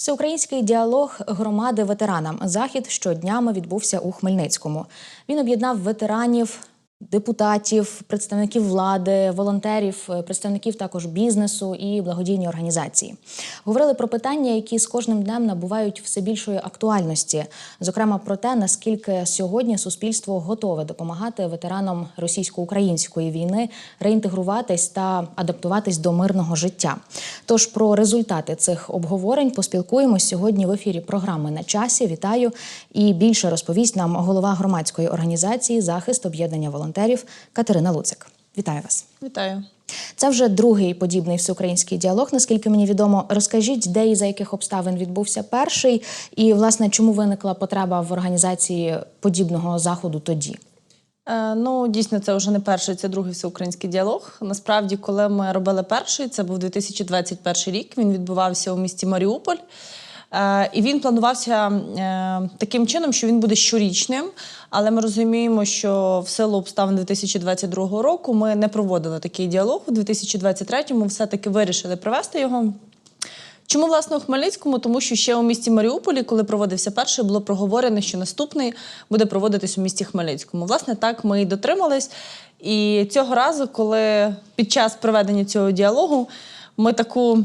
Всеукраїнський діалог громади ветеранам. Захід щоднями відбувся у Хмельницькому. Він об'єднав ветеранів, депутатів, представників влади, волонтерів, е, представників також бізнесу і благодійні організації. Говорили про питання, які з кожним днем набувають все більшої актуальності. Зокрема, про те, наскільки сьогодні суспільство готове допомагати ветеранам російсько-української війни реінтегруватись та адаптуватись до мирного життя. Тож про результати цих обговорень поспілкуємось сьогодні в ефірі програми на часі. Вітаю і більше розповість нам голова громадської організації захист об'єднання волонтерів Катерина Луцик. Вітаю вас. Вітаю. Це вже другий подібний всеукраїнський діалог. Наскільки мені відомо, розкажіть, де і за яких обставин відбувся перший, і власне чому виникла потреба в організації подібного заходу тоді? Е, ну, дійсно, це вже не перший, це другий всеукраїнський діалог. Насправді, коли ми робили перший, це був 2021 рік. Він відбувався у місті Маріуполь. Е, і він планувався е, таким чином, що він буде щорічним. Але ми розуміємо, що в силу обставин 2022 року ми не проводили такий діалог. У 2023-му все-таки вирішили провести його. Чому власне у Хмельницькому? Тому що ще у місті Маріуполі, коли проводився перший, було проговорено, що наступний буде проводитись у місті Хмельницькому. Власне, так ми і дотримались. І цього разу, коли під час проведення цього діалогу ми таку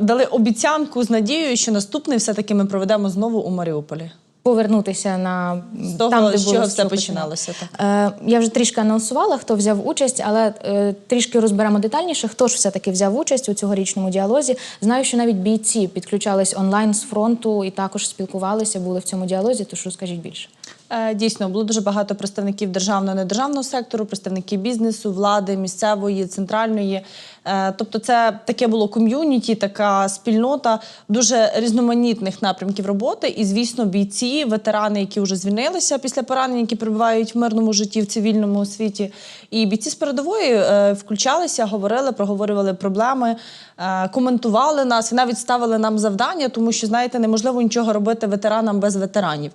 дали обіцянку з надією, що наступний все-таки ми проведемо знову у Маріуполі. Повернутися на З того, там, де з було чого все починалося. Так. Е, я вже трішки анонсувала, хто взяв участь, але е, трішки розберемо детальніше, хто ж все-таки взяв участь у цьогорічному діалозі. Знаю, що навіть бійці підключались онлайн з фронту і також спілкувалися, були в цьому діалозі. Тож розкажіть більше. Е, Дійсно, було дуже багато представників державного недержавного сектору, представників бізнесу, влади, місцевої, центральної. Е, Тобто, це таке було ком'юніті, така спільнота дуже різноманітних напрямків роботи. І, звісно, бійці, ветерани, які вже звільнилися після поранень, які перебувають в мирному житті в цивільному світі. І бійці з передової е, включалися, говорили, проговорювали проблеми, коментували нас і навіть ставили нам завдання, тому що знаєте, неможливо нічого робити ветеранам без ветеранів.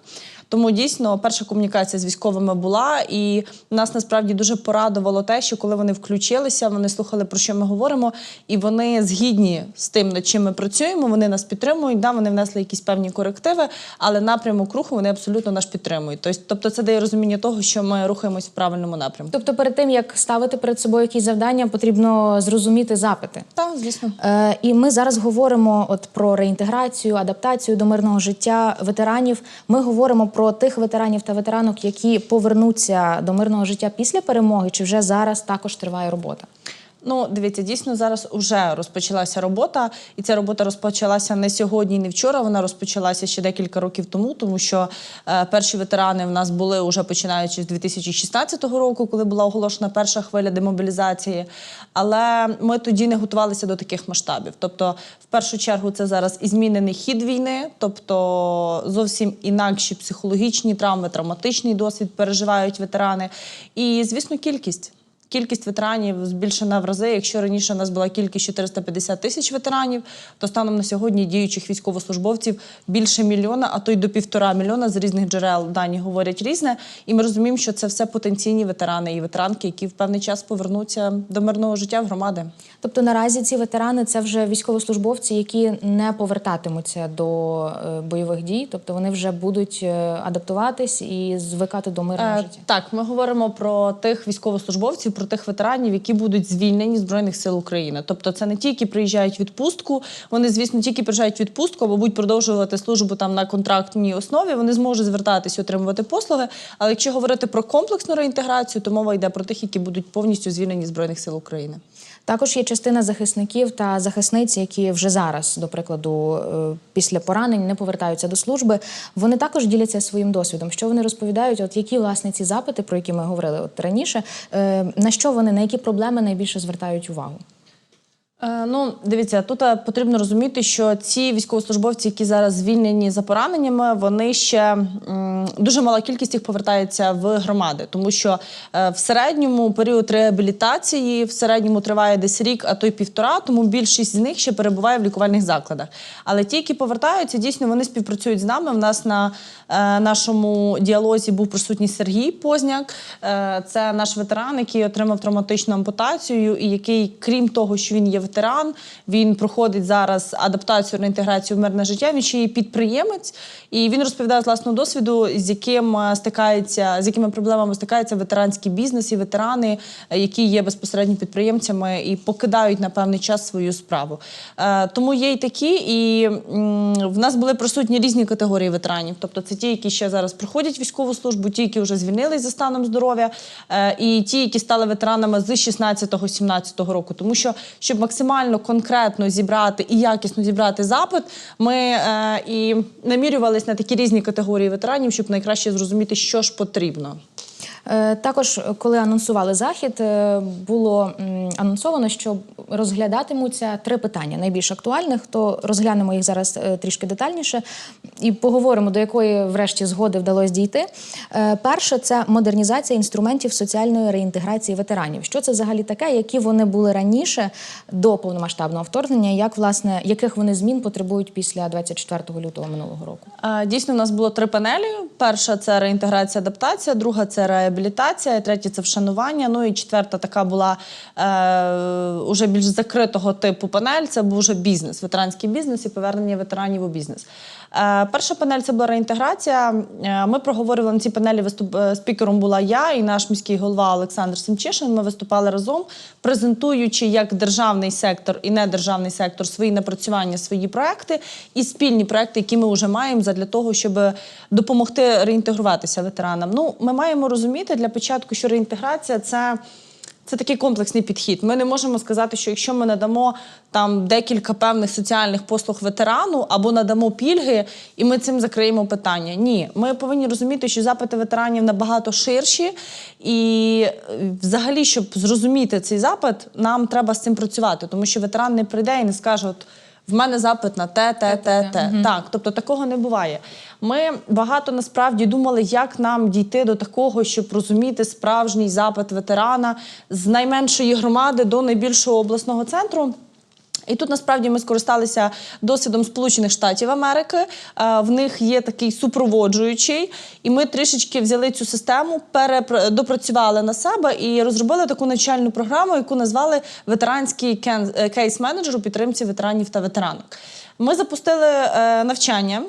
Тому дійсно перша комунікація з військовими була, і нас насправді дуже порадувало те, що коли вони включилися, вони слухали про що ми говоримо, і вони згідні з тим, над чим ми працюємо. Вони нас підтримують. Да, вони внесли якісь певні корективи, але напрямок руху вони абсолютно наш підтримують. Тобто, тобто це дає розуміння того, що ми рухаємось в правильному напрямку. Тобто, перед тим як ставити перед собою якісь завдання, потрібно зрозуміти запити. Так, звісно. Е, і ми зараз говоримо от про реінтеграцію, адаптацію до мирного життя ветеранів. Ми говоримо про тих ветеранів та ветеранок, які повернуться до мирного життя після перемоги, чи вже зараз також триває робота. Ну, дивіться, дійсно зараз вже розпочалася робота, і ця робота розпочалася не сьогодні, не вчора. Вона розпочалася ще декілька років тому, тому що е, перші ветерани в нас були вже починаючи з 2016 року, коли була оголошена перша хвиля демобілізації. Але ми тоді не готувалися до таких масштабів. Тобто, в першу чергу, це зараз і змінений хід війни, тобто зовсім інакші психологічні травми, травматичний досвід переживають ветерани. І, звісно, кількість. Кількість ветеранів збільшена в рази. Якщо раніше у нас була кількість 450 тисяч ветеранів, то станом на сьогодні діючих військовослужбовців більше мільйона, а то й до півтора мільйона з різних джерел дані говорять різне. І ми розуміємо, що це все потенційні ветерани і ветеранки, які в певний час повернуться до мирного життя в громади. Тобто наразі ці ветерани це вже військовослужбовці, які не повертатимуться до е, бойових дій, тобто вони вже будуть е, адаптуватись і звикати до мирного Е, життя. Так, ми говоримо про тих військовослужбовців, про тих ветеранів, які будуть звільнені збройних сил України. Тобто, це не ті, які приїжджають відпустку. Вони, звісно, тільки приїжджають відпустку або будуть продовжувати службу там на контрактній основі. Вони зможуть звертатись, отримувати послуги. Але якщо говорити про комплексну реінтеграцію, то мова йде про тих, які будуть повністю звільнені збройних сил України. Також є частина захисників та захисниць, які вже зараз, до прикладу, е, після поранень не повертаються до служби. Вони також діляться своїм досвідом. Що вони розповідають? От які власне ці запити, про які ми говорили от раніше, е, на що вони на які проблеми найбільше звертають увагу? Е, Ну, дивіться, тут е, потрібно розуміти, що ці військовослужбовці, які зараз звільнені за пораненнями, вони ще дуже мала кількість їх повертається в громади, тому що е, в середньому період реабілітації в середньому триває десь рік, а то й півтора, тому більшість з них ще перебуває в лікувальних закладах. Але ті, які повертаються, дійсно вони співпрацюють з нами. В нас на нашому діалозі був присутній Сергій Позняк. Це наш ветеран, який отримав травматичну ампутацію, і який, крім того, що він є ветераном, ветеран. Він проходить зараз адаптацію на інтеграцію в мирне життя. Він ще є підприємець, і він розповідає з власного досвіду, з яким е, стикається, з якими проблемами стикається ветеранський бізнес і ветерани, е, які є безпосередньо підприємцями і покидають на певний час свою справу. Е, Тому є й такі, і в нас були присутні різні категорії ветеранів. Тобто, це ті, які ще зараз проходять військову службу, ті, які вже звільнились за станом здоров'я, і ті, які стали ветеранами з 16-17 року. Тому що щоб максимально конкретно зібрати і якісно зібрати запит, ми е, і намірювались на такі різні категорії ветеранів, щоб найкраще зрозуміти, що ж потрібно. Е, Також, коли анонсували захід, е, було анонсовано, що розглядатимуться три питання найбільш актуальних. То розглянемо їх зараз е, трішки детальніше і поговоримо, до якої, врешті, згоди вдалося дійти. Перше це модернізація інструментів соціальної реінтеграції ветеранів. Що це взагалі таке? Які вони були раніше до повномасштабного вторгнення? Як власне яких вони змін потребують після 24 лютого минулого року? Дійсно, у нас було три панелі. Перша це реінтеграція, адаптація, друга це реабілітація, третя це вшанування. Ну і четверта така була е, уже більш закритого типу панель. Це був вже бізнес, ветеранський бізнес і повернення ветеранів у бізнес. Е, перша панель це була реінтеграція. Е, Ми проговорювали на цій панелі. Виступ е, спікером була я і наш міський голова Олександр Семчишин. Ми виступали разом, презентуючи як державний сектор і недержавний сектор свої напрацювання, свої проекти і спільні проекти, які ми вже маємо для того, щоб допомогти реінтегруватися ветеранам. Ну, ми маємо розуміти для початку, що реінтеграція це. Це такий комплексний підхід. Ми не можемо сказати, що якщо ми надамо там декілька певних соціальних послуг ветерану або надамо пільги, і ми цим закриємо питання. Ні, ми повинні розуміти, що запити ветеранів набагато ширші, і е, взагалі, щоб зрозуміти цей запит, нам треба з цим працювати, тому що ветеран не прийде і не скаже, от. В мене запит на те, те, те, те. Так, тобто такого не буває. Ми багато насправді думали, як нам дійти до такого, щоб розуміти справжній запит ветерана з найменшої громади до найбільшого обласного центру. І тут насправді ми скористалися досвідом Сполучених Штатів Америки. Е, В них є такий супроводжуючий, і ми трішечки взяли цю систему, допрацювали на себе і розробили таку навчальну програму, яку назвали ветеранський е, кейс-менеджер у підтримці ветеранів та ветеранок. Ми запустили е, навчання.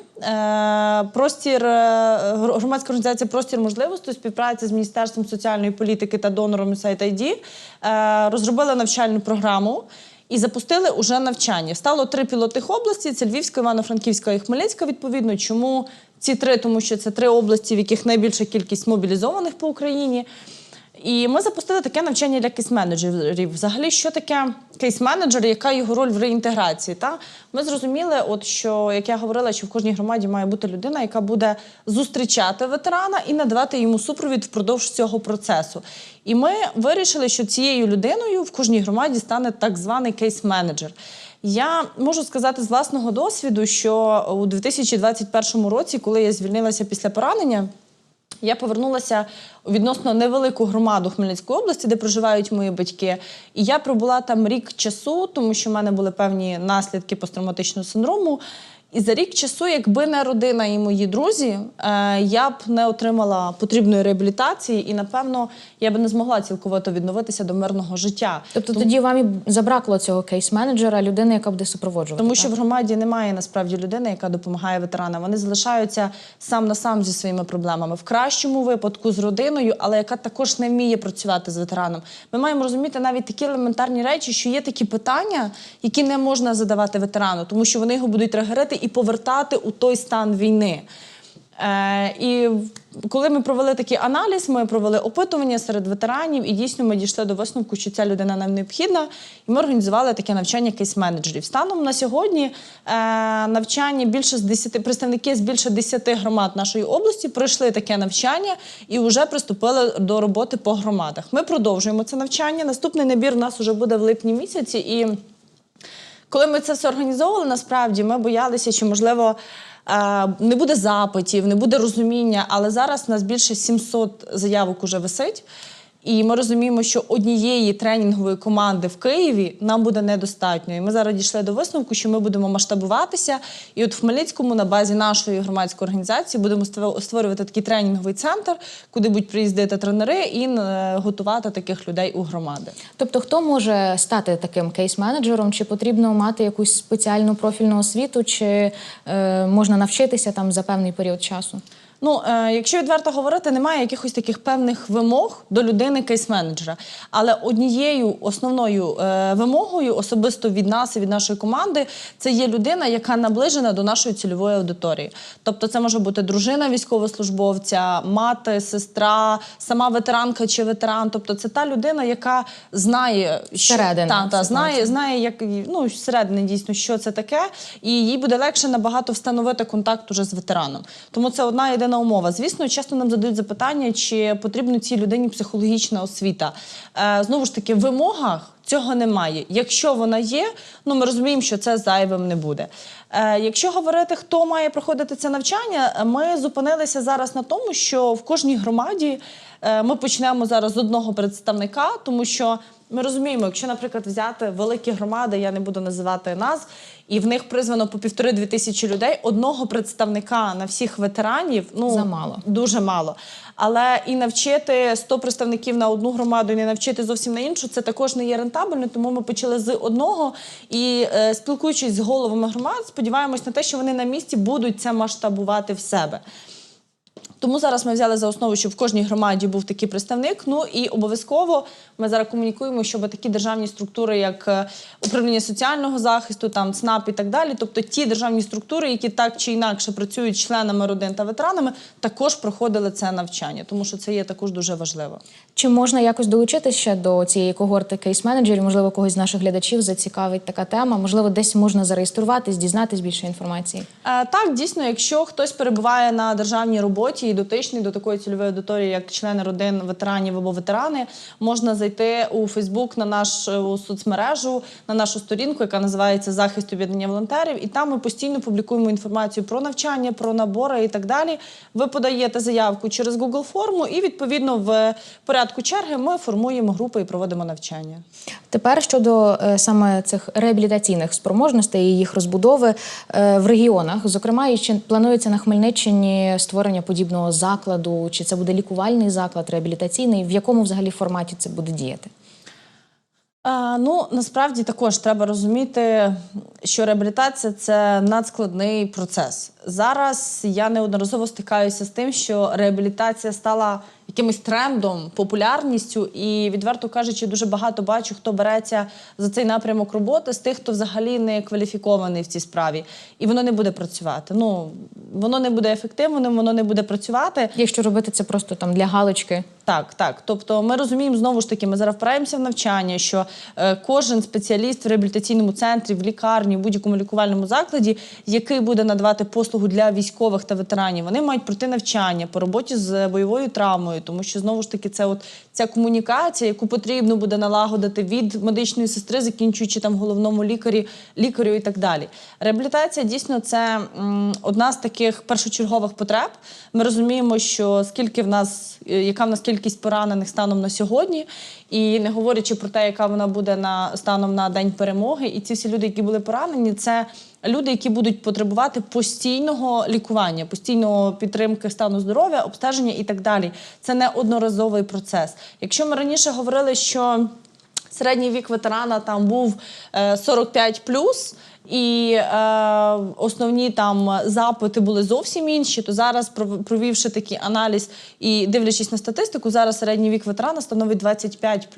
Простір гр- громадська організація Простір можливостей співпраці з Міністерством соціальної політики та донором USAID розробили навчальну програму. І запустили уже навчання. Стало три пілотних області: це Львівська, Івано-Франківська і Хмельницька. Відповідно, чому ці три? Тому що це три області, в яких найбільша кількість мобілізованих по Україні. І ми запустили таке навчання для кейс-менеджерів. Взагалі, що таке кейс-менеджер, яка його роль в реінтеграції? Та ми зрозуміли, от що як я говорила, що в кожній громаді має бути людина, яка буде зустрічати ветерана і надавати йому супровід впродовж цього процесу. І ми вирішили, що цією людиною в кожній громаді стане так званий кейс-менеджер. Я можу сказати з власного досвіду, що у 2021 році, коли я звільнилася після поранення. Я повернулася у відносно невелику громаду Хмельницької області, де проживають мої батьки. І я пробула там рік часу, тому що в мене були певні наслідки посттравматичного синдрому. І за рік часу, якби не родина і мої друзі, е, я б не отримала потрібної реабілітації, і напевно я б не змогла цілковито відновитися до мирного життя. Тобто тоді вам і забракло цього кейс-менеджера, людини, яка буде супроводжувати. Тому що так? в громаді немає насправді людини, яка допомагає ветеранам. Вони залишаються сам на сам зі своїми проблемами. В кращому випадку з родиною, але яка також не вміє працювати з ветераном. Ми маємо розуміти навіть такі елементарні речі, що є такі питання, які не можна задавати ветерану, тому що вони його будуть тригерити і повертати у той стан війни. Е, і коли ми провели такий аналіз, ми провели опитування серед ветеранів, і дійсно ми дійшли до висновку, що ця людина нам необхідна. І ми організували таке навчання кейс-менеджерів. Станом на сьогодні е, навчання більше з 10, представники з більше 10 громад нашої області пройшли таке навчання і вже приступили до роботи по громадах. Ми продовжуємо це навчання. Наступний набір у нас вже буде в липні місяці. І коли ми це все організовували, насправді ми боялися, що можливо. е, Не буде запитів, не буде розуміння, але зараз у нас більше 700 заявок уже висить. І ми розуміємо, що однієї тренінгової команди в Києві нам буде недостатньо. І ми зараз дійшли до висновку, що ми будемо масштабуватися. І от в Хмельницькому на базі нашої громадської організації будемо ство- створювати такий тренінговий центр, куди будуть приїздити тренери і е, готувати таких людей у громади. Тобто, хто може стати таким кейс-менеджером? Чи потрібно мати якусь спеціальну профільну освіту, чи е, можна навчитися там за певний період часу? Ну, е, якщо відверто говорити, немає якихось таких певних вимог до людини кейс-менеджера. Але однією основною е, вимогою, особисто від нас і від нашої команди, це є людина, яка наближена до нашої цільової аудиторії. Тобто, це може бути дружина військовослужбовця, мати, сестра, сама ветеранка чи ветеран. Тобто, це та людина, яка знає, що Зсередини та, та, знає, знає, як ну зсередини дійсно, що це таке, і їй буде легше набагато встановити контакт уже з ветераном. Тому це одна єдина умова. Звісно, часто нам задають запитання, чи потрібна цій людині психологічна освіта. Е, знову ж таки, в вимогах. Цього немає. Якщо вона є, ну ми розуміємо, що це зайвим не буде. Е, якщо говорити, хто має проходити це навчання, ми зупинилися зараз на тому, що в кожній громаді е, ми почнемо зараз з одного представника, тому що ми розуміємо, якщо, наприклад, взяти великі громади, я не буду називати назв, і в них призвано по півтори-дві тисячі людей, одного представника на всіх ветеранів ну Замало. дуже мало. Але і навчити 100 представників на одну громаду, і не навчити зовсім на іншу, це також не є рентабельно. Тому ми почали з одного і е, спілкуючись з головами громад, сподіваємось на те, що вони на місці будуть це масштабувати в себе. Тому зараз ми взяли за основу, щоб в кожній громаді був такий представник. Ну і обов'язково ми зараз комунікуємо, щоб такі державні структури, як е, управління соціального захисту, там ЦНАП і так далі, тобто ті державні структури, які так чи інакше працюють членами родин та ветеранами, також проходили це навчання, тому що це є також дуже важливо. Чи можна якось долучитися ще до цієї когорти кейс-менеджерів? Можливо, когось з наших глядачів зацікавить така тема. Можливо, десь можна зареєструватись, дізнатись більше інформації. Е, Так, дійсно, якщо хтось перебуває на державній роботі і дотичний до такої цільової аудиторії, як члени родин ветеранів або ветерани, можна зайти у Фейсбук на нашу соцмережу, на нашу сторінку, яка називається Захист об'єднання волонтерів. І там ми постійно публікуємо інформацію про навчання, про набори і так далі. Ви подаєте заявку через Google форму, і відповідно в порядку черги ми формуємо групи і проводимо навчання. Тепер щодо е, саме цих реабілітаційних спроможностей і їх розбудови е, в регіонах, зокрема, і чи планується на Хмельниччині створення подібного закладу, чи це буде лікувальний заклад, реабілітаційний, в якому взагалі форматі це буде діяти? А, ну насправді також треба розуміти, що реабілітація це надскладний процес. Зараз я неодноразово стикаюся з тим, що реабілітація стала якимось трендом, популярністю, і відверто кажучи, дуже багато бачу, хто береться за цей напрямок роботи з тих, хто взагалі не кваліфікований в цій справі, і воно не буде працювати. Ну воно не буде ефективним, воно не буде працювати. Якщо робити це просто там для галочки, Так, так. Тобто ми розуміємо знову ж таки, ми зараз впираємося в навчання, що е, кожен спеціаліст в реабілітаційному центрі, в лікарні, в будь-якому лікувальному закладі, який буде надавати послугу для військових та ветеранів, вони мають пройти навчання по роботі з бойовою травмою, тому що знову ж таки це от ця комунікація, яку потрібно буде налагодити від медичної сестри, закінчуючи там головному лікарі, лікарю і так далі. Реабілітація дійсно це м, одна з таких першочергових потреб. Ми розуміємо, що скільки в нас, е, яка в нас кількість поранених станом на сьогодні, і не говорячи про те, яка вона буде на станом на день перемоги, і ці всі люди, які були поранені, це люди, які будуть потребувати постійного лікування, постійного підтримки стану здоров'я, обстеження і так далі. Це не одноразовий процес. Якщо ми раніше говорили, що середній вік ветерана там був е, 45 і е, основні там запити були зовсім інші. То зараз, пров- провівши такий аналіз і дивлячись на статистику, зараз середній вік ветерана становить 25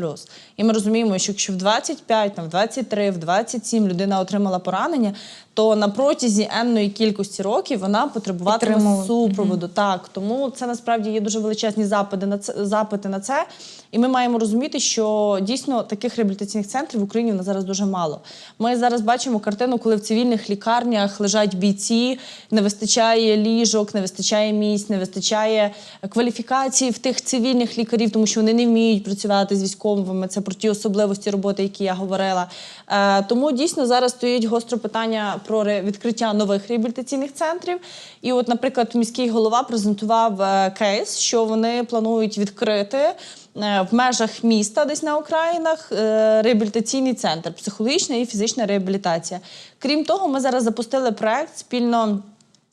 І ми розуміємо, що якщо в 25, там, в 23, в 27 людина отримала поранення, то на протязі енної кількості років вона потребуватиме супроводу. Так, тому це насправді є дуже величезні запити на це запити на це. І ми маємо розуміти, що дійсно таких реабілітаційних центрів в Україні в нас зараз дуже мало. Ми зараз бачимо картину, коли в цивільних лікарнях лежать бійці, не вистачає ліжок, не вистачає місць, не вистачає кваліфікації в тих цивільних лікарів, тому що вони не вміють працювати з військовими. Це про ті особливості роботи, які я говорила. Е, тому дійсно зараз стоїть гостро питання про відкриття нових реабілітаційних центрів. І, от, наприклад, міський голова презентував е, кейс, що вони планують відкрити е, в межах міста, десь на окраїнах, е, реабілітаційний центр, психологічна і фізична реабілітація. Крім того, ми зараз запустили проект спільно.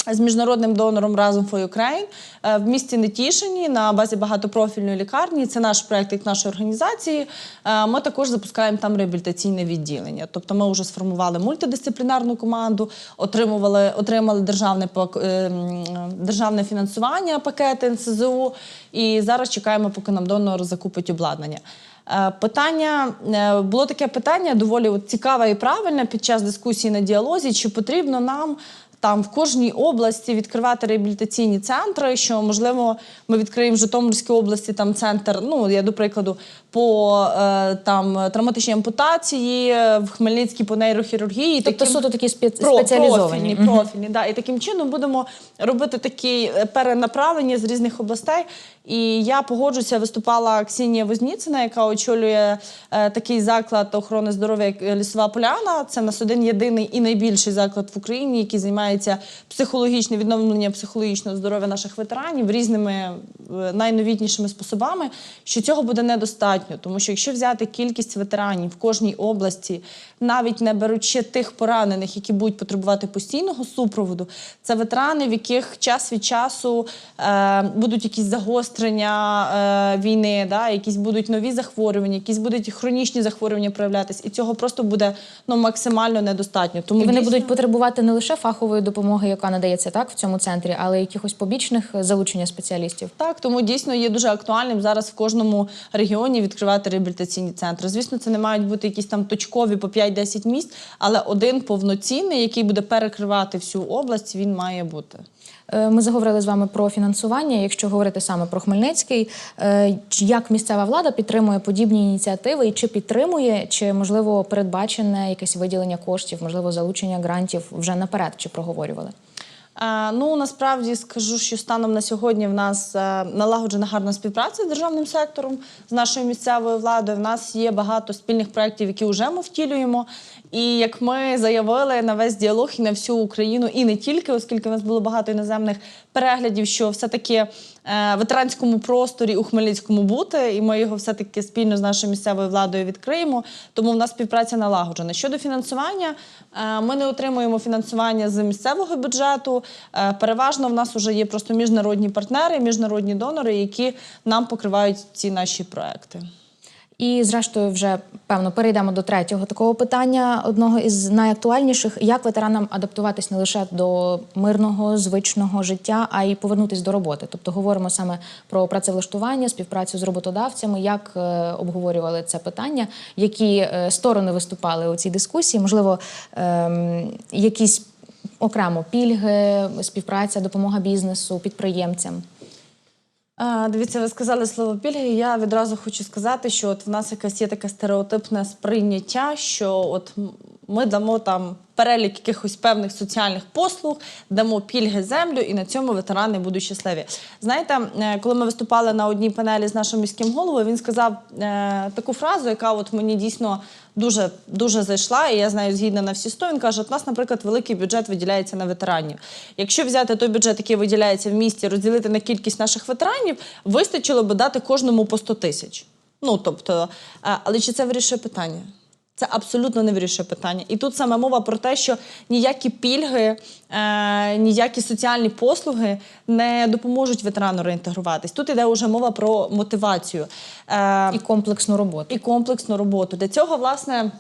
З міжнародним донором разом for Ukraine е, в місті Нетішині на базі багатопрофільної лікарні. Це наш проект як нашої організації. Е, Ми також запускаємо там реабілітаційне відділення. Тобто, ми вже сформували мультидисциплінарну команду, отримували отримали державне е, державне фінансування, пакети НСЗУ. І зараз чекаємо, поки нам донор закупить обладнання. Питання було таке питання доволі цікаве і правильне під час дискусії на діалозі. Чи потрібно нам там в кожній області відкривати реабілітаційні центри? Що можливо ми відкриємо в Житомирській області там центр? Ну я до прикладу, по е, там травматичній ампутації, в Хмельницькій по нейрохірургії. Тобто суто такі спе- Про- спеціалізовані. Профільні, профільні, да. І таким чином будемо робити такі е, перенаправлення з різних областей. І я погоджуся, виступала Ксенія Возніцина, яка очолює е, такий заклад охорони здоров'я, як е, Лісова Поляна. Це нас один єдиний і найбільший заклад в Україні, який займається психологічним відновленням психологічного здоров'я наших ветеранів різними е, найновітнішими способами. Що цього буде недостатньо, тому що якщо взяти кількість ветеранів в кожній області, навіть не беручи тих поранених, які будуть потребувати постійного супроводу, це ветерани, в яких час від часу е, будуть якісь загострення е, війни, да, якісь будуть нові захворювання, якісь будуть хронічні захворювання проявлятися, і цього просто буде ну максимально недостатньо. Тому І вони дійсно- будуть потребувати не лише фахової допомоги, яка надається так в цьому центрі, але якихось побічних е, залучення спеціалістів. Так, тому дійсно є дуже актуальним зараз в кожному регіоні відкривати реабілітаційні центри. Звісно, це не мають бути якісь там точкові по 5-10 місць, але один повноцінний, який буде перекривати всю область, він має бути. Е, Ми заговорили з вами про фінансування. Якщо говорити саме про Хмельницький, е, як місцева влада підтримує подібні ініціативи, і чи підтримує, чи можливо передбачене якесь виділення коштів, можливо, залучення грантів вже наперед, чи проговорювали? Е, Ну насправді скажу, що станом на сьогодні в нас е, налагоджена гарна співпраця з державним сектором, з нашою місцевою владою. В нас є багато спільних проєктів, які вже ми втілюємо. І як ми заявили на весь діалог і на всю Україну, і не тільки, оскільки в нас було багато іноземних переглядів, що все-таки е, в ветеранському просторі у Хмельницькому бути, і ми його все-таки спільно з нашою місцевою владою відкриємо. Тому в нас співпраця налагоджена. Щодо фінансування, е, ми не отримуємо фінансування з місцевого бюджету. Е, Переважно в нас вже є просто міжнародні партнери, міжнародні донори, які нам покривають ці наші проекти. І, зрештою, вже певно перейдемо до третього такого питання, одного із найактуальніших: як ветеранам адаптуватись не лише до мирного звичного життя, а й повернутись до роботи. Тобто говоримо саме про працевлаштування, співпрацю з роботодавцями, як е, обговорювали це питання, які е, сторони виступали у цій дискусії, можливо, ем, якісь окремо пільги, співпраця, допомога бізнесу, підприємцям. Дивіться, ви сказали слово пільги. Я відразу хочу сказати, що от в нас якесь є таке стереотипне сприйняття, що от ми дамо там перелік якихось певних соціальних послуг, дамо пільги землю, і на цьому ветерани будуть щасливі. Знаєте, е, коли ми виступали на одній панелі з нашим міським головою, він сказав е, таку фразу, яка от мені дійсно дуже дуже зайшла, і я знаю, згідна на всі сто. Він каже: от у нас, наприклад, великий бюджет виділяється на ветеранів. Якщо взяти той бюджет, який виділяється в місті, розділити на кількість наших ветеранів, вистачило би дати кожному по 100 тисяч. Ну тобто, е, але чи це вирішує питання? Це абсолютно не вирішує питання. І тут саме мова про те, що ніякі пільги, е, ніякі соціальні послуги не допоможуть ветерану реінтегруватись. Тут іде вже мова про мотивацію. Е, І комплексну роботу. і комплексну роботу. Для цього, власне.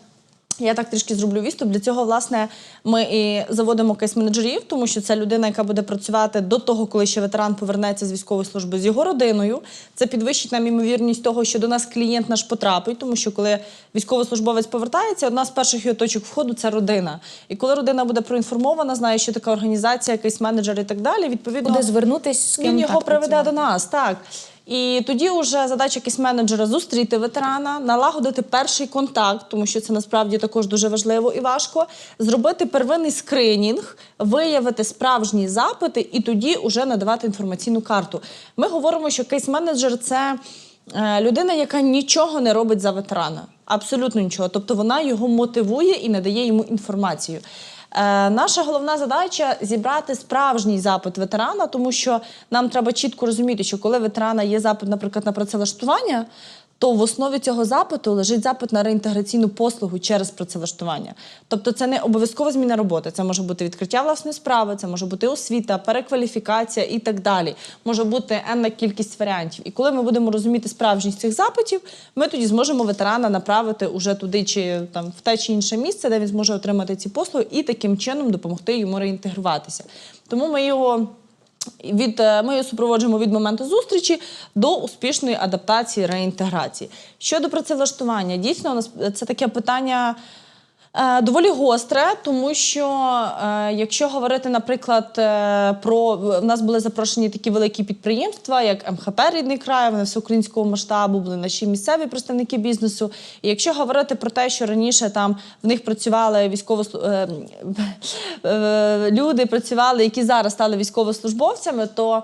Я так трішки зроблю відступ. Для цього, власне, ми і заводимо кейс-менеджерів, тому що це людина, яка буде працювати до того, коли ще ветеран повернеться з військової служби з його родиною. Це підвищить нам імовірність того, що до нас клієнт наш потрапить, тому що коли військовослужбовець повертається, одна з перших його точок входу це родина. І коли родина буде проінформована, знає, що така організація, кейс-менеджер і так далі, відповідно Куди звернутись, з ким він його приведе до нас, так. І тоді вже задача кейс-менеджера зустріти ветерана, налагодити перший контакт, тому що це насправді також дуже важливо і важко. Зробити первинний скринінг, виявити справжні запити і тоді вже надавати інформаційну карту. Ми говоримо, що кейс-менеджер це е, людина, яка нічого не робить за ветерана. Абсолютно нічого. Тобто вона його мотивує і надає йому інформацію. Е, наша головна задача зібрати справжній запит ветерана, тому що нам треба чітко розуміти, що коли ветерана є запит, наприклад, на працевлаштування, то в основі цього запиту лежить запит на реінтеграційну послугу через працевлаштування. Тобто це не обов'язково зміна роботи. Це може бути відкриття власної справи, це може бути освіта, перекваліфікація і так далі. Може бути енна кількість варіантів. І коли ми будемо розуміти справжність цих запитів, ми тоді зможемо ветерана направити уже туди чи там в те чи інше місце, де він зможе отримати ці послуги, і таким чином допомогти йому реінтегруватися. Тому ми його. Від е, ми її супроводжуємо від моменту зустрічі до успішної адаптації реінтеграції. Щодо працевлаштування, дійсно нас це таке питання. Е, Доволі гостре, тому що е, якщо говорити, наприклад, е, про в нас були запрошені такі великі підприємства, як МХП Рідний край, вони всеукраїнського масштабу, були наші місцеві представники бізнесу. І якщо говорити про те, що раніше там в них працювали військово люди, працювали, які зараз стали військовослужбовцями, то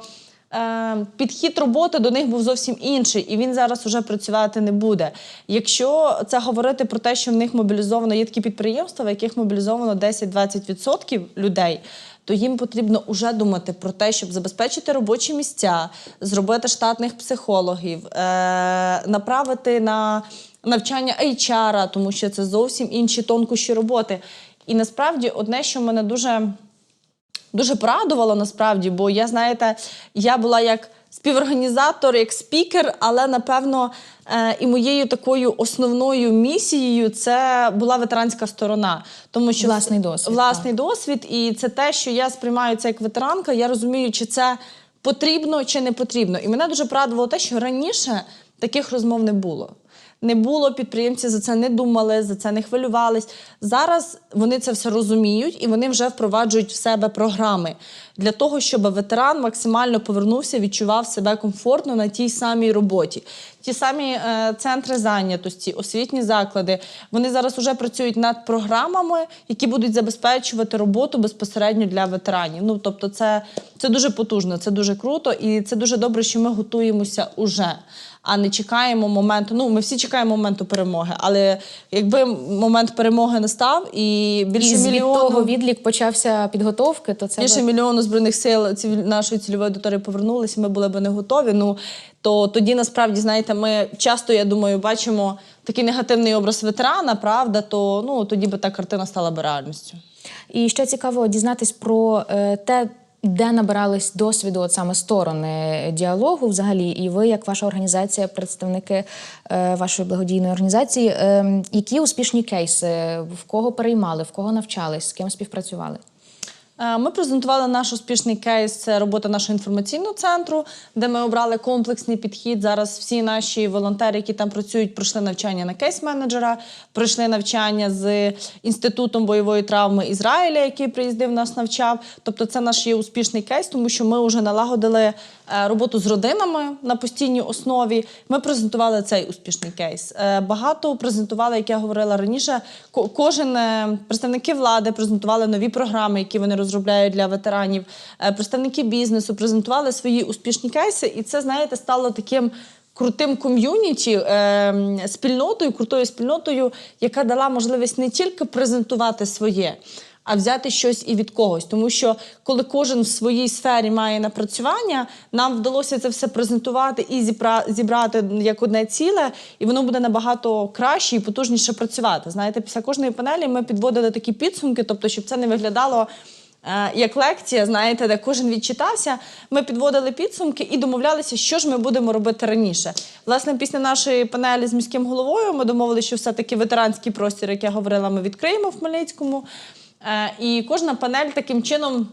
підхід роботи до них був зовсім інший, і він зараз уже працювати не буде. Якщо це говорити про те, що в них мобілізовано є такі підприємства, в яких мобілізовано 10-20% людей. То їм потрібно вже думати про те, щоб забезпечити робочі місця, зробити штатних психологів, е- направити на навчання HR, тому що це зовсім інші тонкощі роботи. І насправді одне, що мене дуже дуже порадувало насправді, бо я, знаєте, я була як співорганізатор, як спікер, але напевно е, і моєю такою основною місією це була ветеранська сторона. Тому що Власний досвід, Власний досвід, і це те, що я сприймаю це як ветеранка. Я розумію, чи це потрібно чи не потрібно. І мене дуже порадувало те, що раніше таких розмов не було. Не було підприємці за це не думали, за це не хвилювались. Зараз вони це все розуміють і вони вже впроваджують в себе програми для того, щоб ветеран максимально повернувся, відчував себе комфортно на тій самій роботі. Ті самі е, центри зайнятості, освітні заклади. Вони зараз вже працюють над програмами, які будуть забезпечувати роботу безпосередньо для ветеранів. Ну тобто, це, це дуже потужно, це дуже круто, і це дуже добре, що ми готуємося уже. А не чекаємо моменту. Ну, ми всі чекаємо моменту перемоги. Але якби момент перемоги настав і більше І мільйону того відлік почався підготовки, то це більше ви- мільйону збройних сил нашої цільової аудиторії повернулися, ми були б не готові. Ну то тоді насправді знаєте, ми часто, я думаю, бачимо такий негативний образ ветерана, правда, то ну тоді би та картина стала б реальністю. І ще цікаво дізнатись про е, те, де набирались досвіду, от саме сторони діалогу, взагалі, і ви, як ваша організація, представники е, вашої благодійної організації, е, які успішні кейси, в кого переймали, в кого навчались, з ким співпрацювали? Е, Ми презентували наш успішний кейс. Це робота нашого інформаційного центру, де ми обрали комплексний підхід. Зараз всі наші волонтери, які там працюють, пройшли навчання на кейс-менеджера, пройшли навчання з інститутом бойової травми Ізраїля, який приїздив нас навчав. Тобто, це наш є успішний кейс, тому що ми вже налагодили е, роботу з родинами на постійній основі. Ми презентували цей успішний кейс. Е, Багато презентували, як я говорила раніше. Кожен представники влади презентували нові програми, які вони розробляють для ветеранів. Е, Представники бізнесу презентували свої успішні кейси, і це, знаєте, стало таким. Крутим ком'юніті, е, спільнотою, крутою спільнотою, яка дала можливість не тільки презентувати своє, а взяти щось і від когось. Тому що коли кожен в своїй сфері має напрацювання, нам вдалося це все презентувати і зібра- зібрати як одне ціле, і воно буде набагато краще і потужніше працювати. Знаєте, після кожної панелі ми підводили такі підсумки, тобто, щоб це не виглядало. Е, Як лекція, знаєте, де кожен відчитався, ми підводили підсумки і домовлялися, що ж ми будемо робити раніше. Власне, після нашої панелі з міським головою ми домовилися, що все-таки ветеранський простір, як я говорила, ми відкриємо в Хмельницькому. Е, І кожна панель таким чином.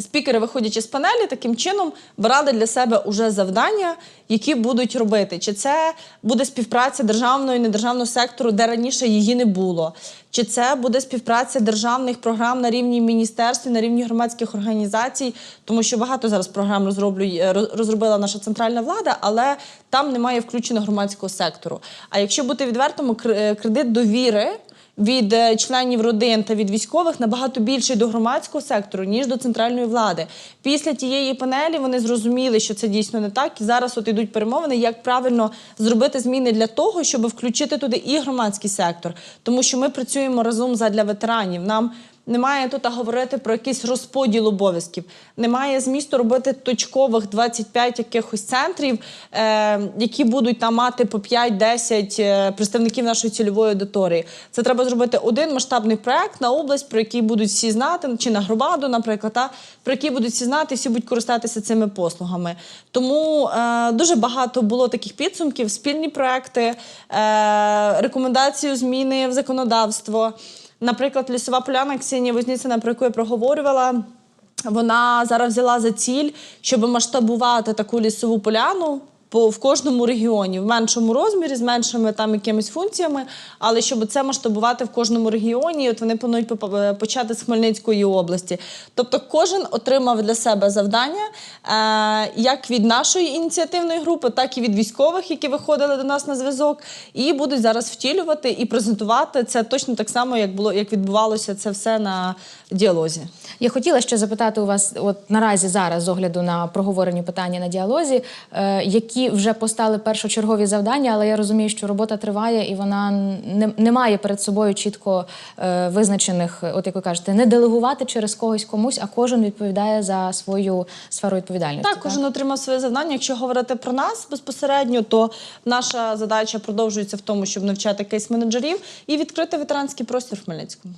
Спікери, виходячи з панелі, таким чином брали для себе уже завдання, які будуть робити. Чи це буде співпраця державного і недержавного сектору, де раніше її не було, чи це буде співпраця державних програм на рівні міністерств, на рівні громадських організацій, тому що багато зараз програм розроблює розробила наша центральна влада, але там немає включено громадського сектору. А якщо бути відвертому, кр- е, кредит довіри від е, членів родин та від військових набагато більший до громадського сектору, ніж до центральної влади. Після тієї панелі вони зрозуміли, що це дійсно не так. І зараз от ідуть перемовини, як правильно зробити зміни для того, щоб включити туди і громадський сектор. Тому що ми працюємо разом задля ветеранів. Нам Немає тут говорити про якийсь розподіл обов'язків. Немає змісту робити точкових 25 якихось центрів, е, які будуть там мати по 5-10 е, представників нашої цільової аудиторії. Це треба зробити один масштабний проект на область, про який будуть всі знати, чи на громаду, наприклад, та, про який будуть всі знати, всі будуть користатися цими послугами. Тому е, дуже багато було таких підсумків, спільні проекти, е, рекомендації зміни в законодавство. Наприклад, лісова поляна Ксенія Возніцина, про яку я проговорювала. Вона зараз взяла за ціль, щоб масштабувати таку лісову поляну по в кожному регіоні в меншому розмірі, з меншими там якимись функціями, але щоб це масштабувати в кожному регіоні. От вони планують попа- почати з Хмельницької області. Тобто, кожен отримав для себе завдання е, як від нашої ініціативної групи, так і від військових, які виходили до нас на зв'язок, і будуть зараз втілювати і презентувати це точно так само, як було як відбувалося це все на діалозі. Я хотіла ще запитати у вас, от наразі зараз, з огляду на проговорені питання на діалозі, е, які вже постали першочергові завдання, але я розумію, що робота триває і вона не, не має перед собою чітко е, визначених, от як ви кажете, не делегувати через когось комусь, а кожен відповідає за свою сферу відповідальності. Так, кожен отримав своє завдання. Якщо говорити про нас безпосередньо, то наша задача продовжується в тому, щоб навчати кейс-менеджерів і відкрити ветеранський простір в Хмельницькому.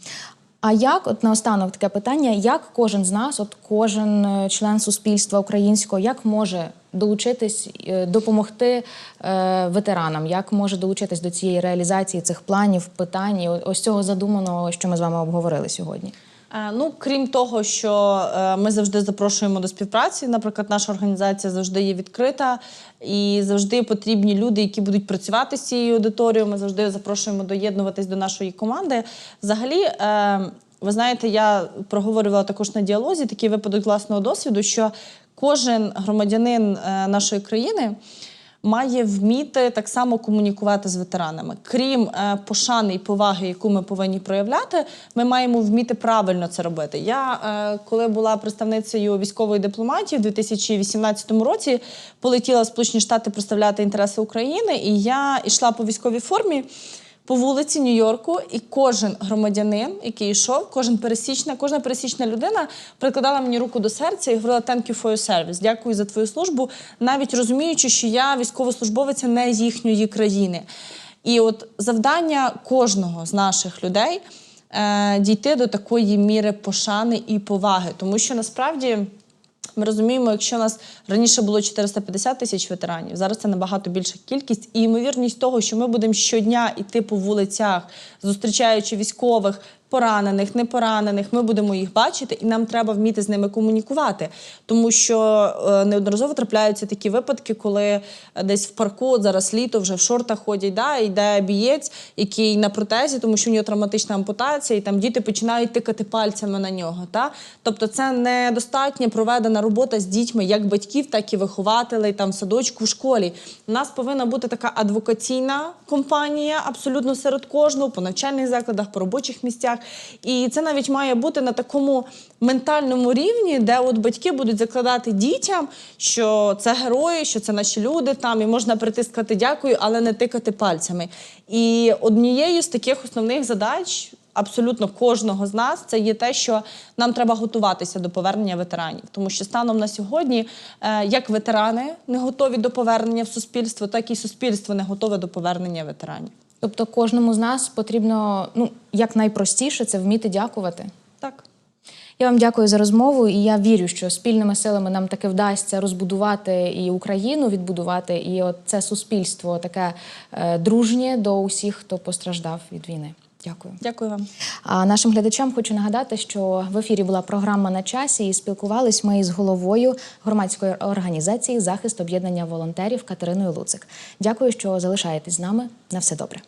А як, от наостанок таке питання, як кожен з нас, от кожен е, член суспільства українського, як може долучитись, е, допомогти е, ветеранам, як може долучитись до цієї реалізації цих планів, питань, ось цього задуманого, що ми з вами обговорили сьогодні? Е, Ну, крім того, що е, ми завжди запрошуємо до співпраці. Наприклад, наша організація завжди є відкрита і завжди потрібні люди, які будуть працювати з цією аудиторією. Ми завжди запрошуємо доєднуватись до нашої команди. Взагалі, е, ви знаєте, я проговорювала також на діалозі такий випадок власного досвіду, що кожен громадянин нашої країни має вміти так само комунікувати з ветеранами. Крім е, пошани і поваги, яку ми повинні проявляти, ми маємо вміти правильно це робити. Я е, коли була представницею військової дипломатії в 2018 році, полетіла в Сполучені Штати представляти інтереси України, і я йшла по військовій формі. По вулиці Нью-Йорку, і кожен громадянин, який йшов, кожен пересічна, кожна пересічна людина прикладала мені руку до серця і говорила «Thank you for your service», дякую за твою службу, навіть розуміючи, що я військовослужбовиця не з їхньої країни. І от завдання кожного з наших людей е, дійти до такої міри пошани і поваги, тому що насправді. Ми розуміємо, якщо у нас раніше було 450 тисяч ветеранів, зараз це набагато більша кількість, і ймовірність того, що ми будемо щодня йти по вулицях, зустрічаючи військових, поранених, непоранених, ми будемо їх бачити, і нам треба вміти з ними комунікувати. Тому що е, неодноразово трапляються такі випадки, коли е, десь в парку, от зараз літо, вже в шортах ходять, да, йде бієць, який на протезі, тому що в нього травматична ампутація, і там діти починають тикати пальцями на нього. Та? Тобто це недостатньо проведена робота з дітьми, як батьків, так і вихователей, там садочку, в школі. У нас повинна бути така адвокаційна компанія абсолютно серед кожного, по навчальних закладах, по робочих місцях. І це навіть має бути на такому ментальному рівні, де от батьки будуть закладати дітям, що це герої, що це наші люди там, і можна прийти сказати дякую, але не тикати пальцями. І однією з таких основних задач. Абсолютно кожного з нас це є те, що нам треба готуватися до повернення ветеранів, тому що станом на сьогодні, е, як ветерани не готові до повернення в суспільство, так і суспільство не готове до повернення ветеранів. Тобто кожному з нас потрібно ну як найпростіше це вміти дякувати. Так. Я вам дякую за розмову, і я вірю, що спільними силами нам таки вдасться розбудувати і Україну, відбудувати, і от це суспільство таке е, дружнє до усіх, хто постраждав від війни. Дякую. Дякую вам. А нашим глядачам хочу нагадати, що в ефірі була програма на часі, і спілкувались ми із головою громадської організації захист об'єднання волонтерів Катериною Луцик. Дякую, що залишаєтесь з нами. На все добре.